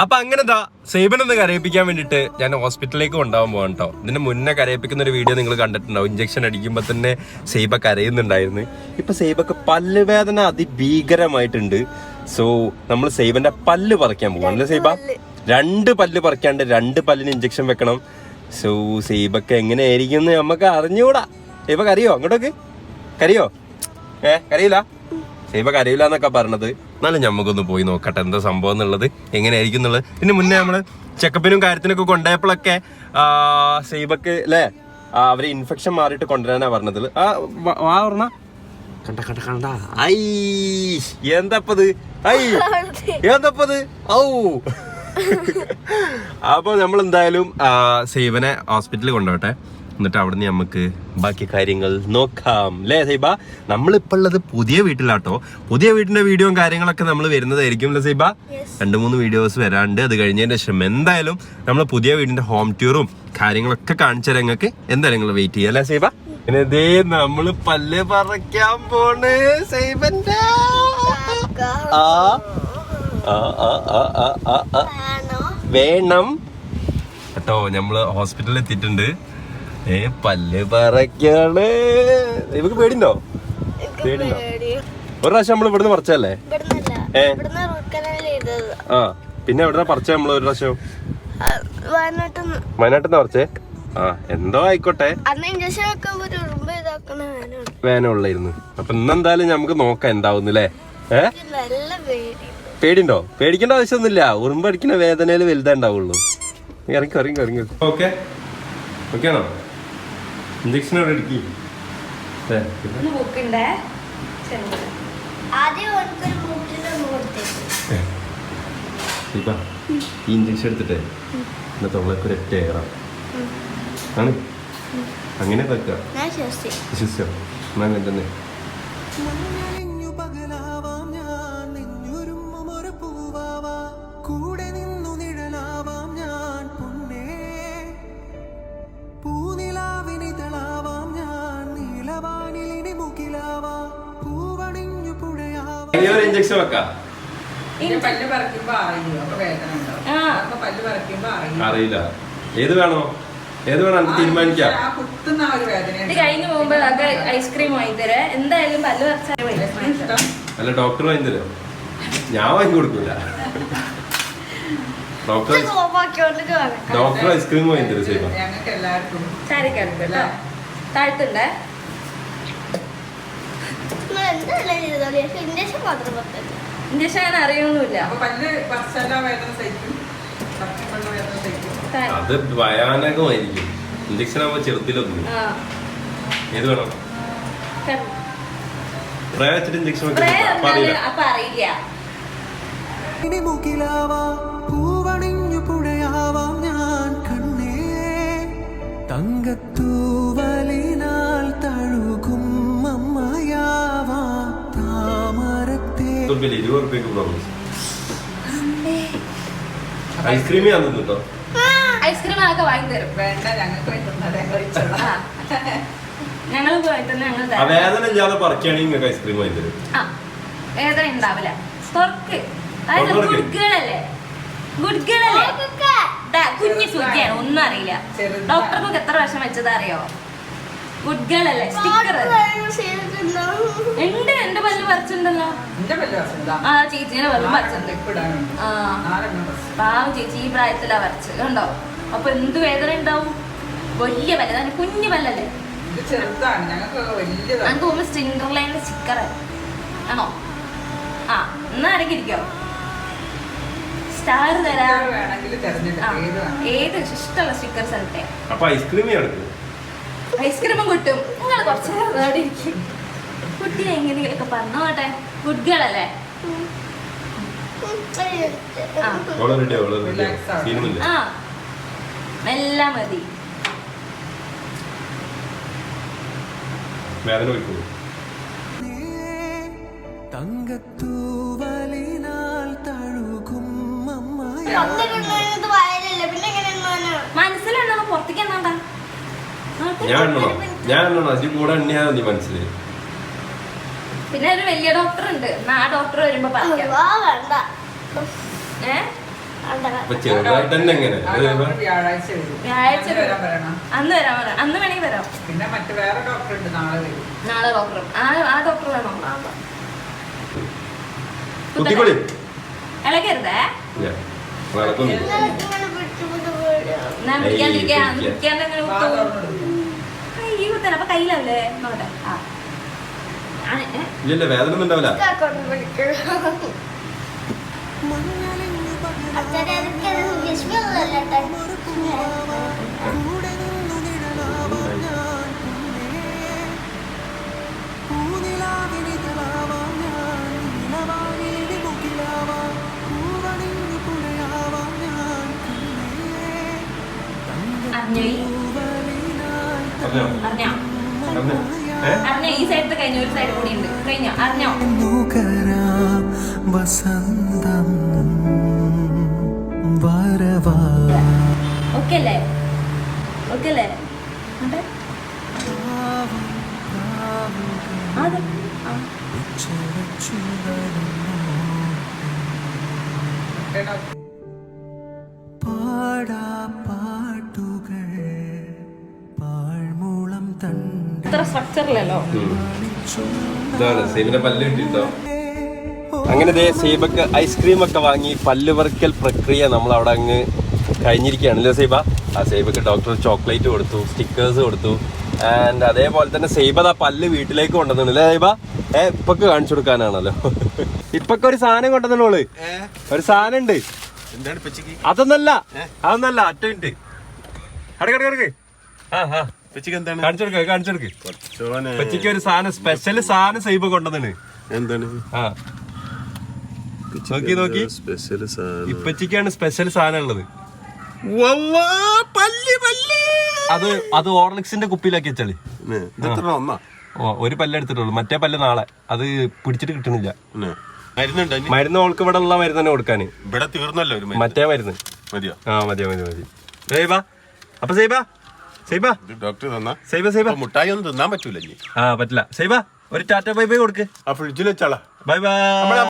അപ്പൊ അങ്ങനെതാ സേബനൊന്ന് ഒന്ന് കരയിപ്പിക്കാൻ വേണ്ടിട്ട് ഞാൻ ഹോസ്പിറ്റലിലേക്ക് കൊണ്ടാവാൻ പോകാൻ കേട്ടോ ഇതിന് മുന്നേ കരയിപ്പിക്കുന്ന ഒരു വീഡിയോ നിങ്ങൾ കണ്ടിട്ടുണ്ടാവും. ഇഞ്ചക്ഷൻ അടിക്കുമ്പോ തന്നെ സേബ കരയുന്നുണ്ടായിരുന്നു. ഇപ്പൊ സേബക്ക് പല്ല് വേദന അതിഭീകരമായിട്ടുണ്ട്. സോ നമ്മൾ സേബന്റെ പല്ല് പറിക്കാൻ പോകാം അല്ലേ സേബ? രണ്ട് പല്ല്. പറിക്കാണ്ട് രണ്ട് പല്ലിന് ഇഞ്ചക്ഷൻ വെക്കണം. സോ സേബക്ക് എങ്ങനെയായിരിക്കും എന്ന് നമുക്ക് അറിഞ്ഞുകൂടാ സേബക്ക് അറിയോ അങ്ങോട്ടൊക്കെ. കരയോ? ഏ കരയില്ല? സൈബ കരയില്ല എന്നൊക്കെ പറഞ്ഞത്. എന്നാലും ഞമ്മക്കൊന്ന് പോയി നോക്കട്ടെ എന്താ സംഭവം എന്നുള്ളത് എങ്ങനെയായിരിക്കും എന്നുള്ളത്. ഇതിന് മുന്നേ നമ്മൾ ചെക്കപ്പിനും കാര്യത്തിനൊക്കെ കൊണ്ടുപോയപ്പോഴൊക്കെ സൈബക്ക് അല്ലേ അവർ ഇൻഫെക്ഷൻ മാറിയിട്ട് കൊണ്ടുവരാനാ പറഞ്ഞത്. ആ വാ പറഞ്ഞ കണ്ട കണ്ട കണ്ട. ഐ എന്തപ്പത്? ഐ എന്തപ്പത്? ഔ. അപ്പൊ നമ്മൾ എന്തായാലും സേവനെ ഹോസ്പിറ്റലിൽ കൊണ്ടുപോട്ടെ എന്നിട്ട് അവിടുന്ന് നമുക്ക് ബാക്കി കാര്യങ്ങൾ നോക്കാം. അല്ലേ സൈബ? നമ്മളിപ്പോൾ ഉള്ളത് പുതിയ വീട്ടിലാട്ടോ. പുതിയ വീട്ടിന്റെ വീഡിയോയും കാര്യങ്ങളൊക്കെ നമ്മൾ വരുന്നതായിരിക്കും അല്ലേ സൈബ? രണ്ട് മൂന്ന് വീഡിയോസ് വരാണ്ട് അത് കഴിഞ്ഞതിന് ശേഷം എന്തായാലും നമ്മൾ പുതിയ വീടിന്റെ ഹോം ടൂറും കാര്യങ്ങളൊക്കെ കാണിച്ചു രംഗക്ക് എന്തായാലും നിങ്ങൾ വെയിറ്റ് ചെയ്യാം അല്ലേ സൈബ? പിന്നെ ദേ നമ്മൾ പല്ല് പറിക്കാൻ പോണ് സൈബന്റെ. ആ. വേണം? കേട്ടോ നമ്മൾ ഹോസ്പിറ്റലിൽ എത്തിയിട്ടുണ്ട് ഏ പല്ല് പറക്കാണ്. ഇവക്ക് പേടിണ്ടോ? പേടിണ്ടോ? ഒരു പ്രാവശ്യം നമ്മൾ ഇവിടുന്ന് പറിച്ചല്ലേ ഏ. ആ പിന്നെ എവിടെ പറിച്ച നമ്മൾ ഒരു പ്രാവശ്യം? വയനാട്ടിന്ന്. പറിച്ചേ? ആ എന്തോ ആയിക്കോട്ടെ. വേനുള്ളായിരുന്നു അപ്പൊ ഇന്നെന്തായാലും നമുക്ക് നോക്കാം എന്താവുന്നില്ലേ? ഏ? നല്ല പേടി. പേടിണ്ടോ പേടിക്കേണ്ട ആവശ്യമൊന്നുമില്ല. ഉറുമ്പടിക്കുന്ന വേദനയിൽ വലുതേ ഉണ്ടാവുള്ളൂ. നീ ഇറങ്ങി ഇറങ്ങി ഇറങ്ങി. ഓക്കെ. ഓക്കെ ആണോ ഇഞ്ചക്ഷൻ അവിടെ എടുക്കി? ഈ ഇഞ്ചക്ഷൻ എടുത്തിട്ടേ. എന്റെ തൊള്ളക്ക് ഒരൊറ്റ ഏറാം. ആണ്? അങ്ങനെ വെക്കാം വിശ്വസിച്ചോ എന്നാ അങ്ങനെ തന്നെ. പറിക്കുമ്പോ വെക്കാ അറിയില്ല. ഏത് വേണോ? ഏത് വേണം എനിക്ക് തീരുമാനിക്കാം. ഇത് കഴിഞ്ഞ് പോകുമ്പോ ഒക്കെ ഐസ്ക്രീം വാങ്ങി തരാം. എന്തായാലും പല്ല് പറിച്ചാൽ അല്ല ഡോക്ടർ വാങ്ങി തരും? ഞാൻ വാങ്ങി കൊടുക്കൂല. ഡോക്ടർ ഡോക്ടർ ഐസ്ക്രീം വാങ്ങി തരും സേവ താഴ്ത്തുണ്ടേ. നിങ്ങൾ എന്തായാലും ചെയ്തോളി പക്ഷെ ഇഞ്ചക്ഷൻ മാത്രം പറ്റില്ല ഇഞ്ചക്ഷൻ അങ്ങനെ അറിയൊന്നുമില്ല. അത് ഭയാനകമായിരിക്കും ഇഞ്ചക്ഷൻ ആവുമ്പോ ചെറുതിലൊന്നും ആ. ഏത് വേണം? ഇഞ്ചക്ഷൻ അറിയില്ല. ഇനി മുകിലാവാ പൂവണിഞ്ഞു പുഴയാവാം ഞാൻ കണ്ണേ. തങ്കത്തൂവലിനാൽ തഴുകും റുപ്യ ഇരുപത് റുപ്യക്ക് പ്രോമിസ് ഐസ്ക്രീമേ ആണെന്ന് കേട്ടോ. ഐസ്ക്രീം അതൊക്കെ വാങ്ങി തരും. വേണ്ട ഞങ്ങൾക്ക് വേണ്ടുന്നത് ഞങ്ങൾ കഴിച്ചോളാം. ആ. ഞങ്ങൾ പോയിട്ട് ഞങ്ങൾ ആ വേദന ഇല്ലാതെ പറിക്കുകയാണെങ്കിൽ നിങ്ങൾക്ക് ഐസ്ക്രീം വാങ്ങി തരും. ആ വേദന ഉണ്ടാവില്ല. തുറക്ക്. അതായത് തുറക്ക്. ഗുഡ്ഗേളല്ലേ ഗുഡ്ഗേളല്ലേ ദാ, കുഞ്ഞു സൂചിയാണ്. ഒന്നും അറിയില്ല. ഡോക്ടർക്കൊക്കെ ഡോക്ടർക്ക് എത്ര വർഷം സ്റ്റിക്കർ ഉണ്ട് എന്റെ പല്ല് പറിച്ചിട്ടുണ്ടല്ലോ. ആ ചേച്ചീനെ പല്ല് പറിച്ചിട്ടുണ്ട്. പാവം ചേച്ചി ഈ പ്രായത്തിലാ പറിച്ചത് കണ്ടോ? അപ്പൊ എന്ത് വേദന ഉണ്ടാവും? വലിയ പല്ല് അതാണ് കുഞ്ഞു പല്ലല്ലേ? ചെറുതാണ്. ഞങ്ങൾക്ക് വലിയതാണ്. നമുക്ക് പോകുമ്പോ സ്റ്റിൻഡർലൈന്റെ സ്റ്റിക്കർ ആണോ. ആ എന്നാ ഇറങ്ങിയിരിക്കോ സ്റ്റാർ തരാം. ഇത് വേണമെങ്കിൽ ഏത് ഏത് ഇഷ്ടമുള്ള സ്റ്റിക്കർ അപ്പൊ എടുക്കും. ഐസ്ക്രീമും കിട്ടും. നിങ്ങൾ കുറച്ച് നേരം അവിടെ ഇരിക്കും. കുട്ടി എങ്ങനെയൊക്കെ പറഞ്ഞോട്ടെ ഗുഡ് ഗേൾ അല്ലേ? ആ. മെല്ലെ മതി. വേദന തങ്കത്തൂവലിനാൽ തഴുകും അമ്മയാ ഞാൻ എണ്ണണോ? ഞാൻ എണ്ണണോ? അതിൽ കൂടെ എണ്ണിയാ മതി മനസ്സിൽ പിന്നെ ഒരു വലിയ ഡോക്ടർ ഉണ്ട് ആ ഡോക്ടർ വരുമ്പോ പറയാം. ചെറുതായിട്ട് തന്നെ എങ്ങനെ വ്യാഴാഴ്ച വരും. വ്യാഴാഴ്ച അന്ന് വരാൻ പറയണം. അന്ന് വരാൻ പറയാം അന്ന് വേണമെങ്കിൽ വരാം. പിന്നെ മറ്റു വേറെ ഡോക്ടർ ഉണ്ട് നാളെ വരും. നാളെ ഡോക്ടർ. ആ ആ ഡോക്ടർ വേണോ? കുത്തിക്കൊളി ഇളകരുതേ ഞാൻ പിടിക്കാണ്ടിരിക്കാൻ പിടിക്കാം. ഈ കുത്തല അപ്പൊ നോട്ടെ ഏ, ഇല്ലല്ല വേദന ഒന്നും ഉണ്ടാവില്ല. കൊണ്ട് വസന്തം വരവാ. ഓക്കെ അല്ലേ ഓക്കെ അല്ലേ? അത് സ്ട്രക്ചറിലല്ലോ ഇതാണ് സേബിന്റെ പല്ല് കിട്ടിട്ടോ അങ്ങനെ ദേ സേബക്ക് ഐസ്ക്രീം ഒക്കെ വാങ്ങി പല്ല് വറുക്കൽ പ്രക്രിയ നമ്മൾ അവിടെ അങ്ങ് കഴിഞ്ഞിരിക്കുകയാണ് അല്ലേ സേബ? ആ സേബക്ക് ഡോക്ടർ ചോക്ലേറ്റ് കൊടുത്തു സ്റ്റിക്കേഴ്സ് കൊടുത്തു. ആൻഡ് അതേപോലെ തന്നെ സേബ ആ പല്ല് വീട്ടിലേക്ക് കൊണ്ടുവന്നു അല്ലേ സേബ? ഏ ഇപ്പൊക്ക് കാണിച്ചു കൊടുക്കാനാണല്ലോ. ഇപ്പൊക്കെ ഒരു സാധനം കൊണ്ടുവന്നോൾ ഒരു സാധനം ഉണ്ട് എന്താണ് പച്ചക്ക് അതൊന്നല്ല. അതൊന്നല്ല അറ്റ മിനിറ്റ് അടക്ക് അടക്ക് അടക്ക്. ആ ആ. പച്ചക്ക് എന്താണ്? കാണിച്ചു കൊടുക്ക കാണിച്ചു കൊടുക്ക് ഒരു സാധനം സ്പെഷ്യൽ സാധനം സൈബ് കൊണ്ടതാണ് എന്താണ്? ആ. നോക്കി നോക്കി. സ്പെഷ്യൽ സാധനം? ഇപ്പച്ചിക്കാണ് സ്പെഷ്യൽ സാധനം ഉള്ളത്. അത് അത് ഓർലിക്സിന്റെ കുപ്പിയിലാക്കി വെച്ചാളി ഓ ഒരു പല്ല് എടുത്തിട്ടുള്ളൂ. മറ്റേ പല്ല് നാളെ. അത് പിടിച്ചിട്ട് കിട്ടണില്ല? മരുന്ന് ഓൾക്ക് ഇവിടെ ഉള്ള മരുന്ന് തന്നെ കൊടുക്കാന്. ഇവിടെ തീർന്നല്ലോ. മറ്റേ മരുന്ന്. മതിയോ? ആ മതിയോ മതി മതി. സൈബ. അപ്പൊ സൈബ സൈബ. ഡോക്ടർ തന്നാ. സൈബ സൈബ. മുട്ടായി ഒന്നും തിന്നാൻ പറ്റൂല ഇനി. ആ പറ്റില്ല. സൈബ ഒരു ടാറ്റ ബൈ ബൈ കൊടുക്ക്. ആ ഫ്രിഡ്ജിൽ വെച്ചാളാ. Bye bye.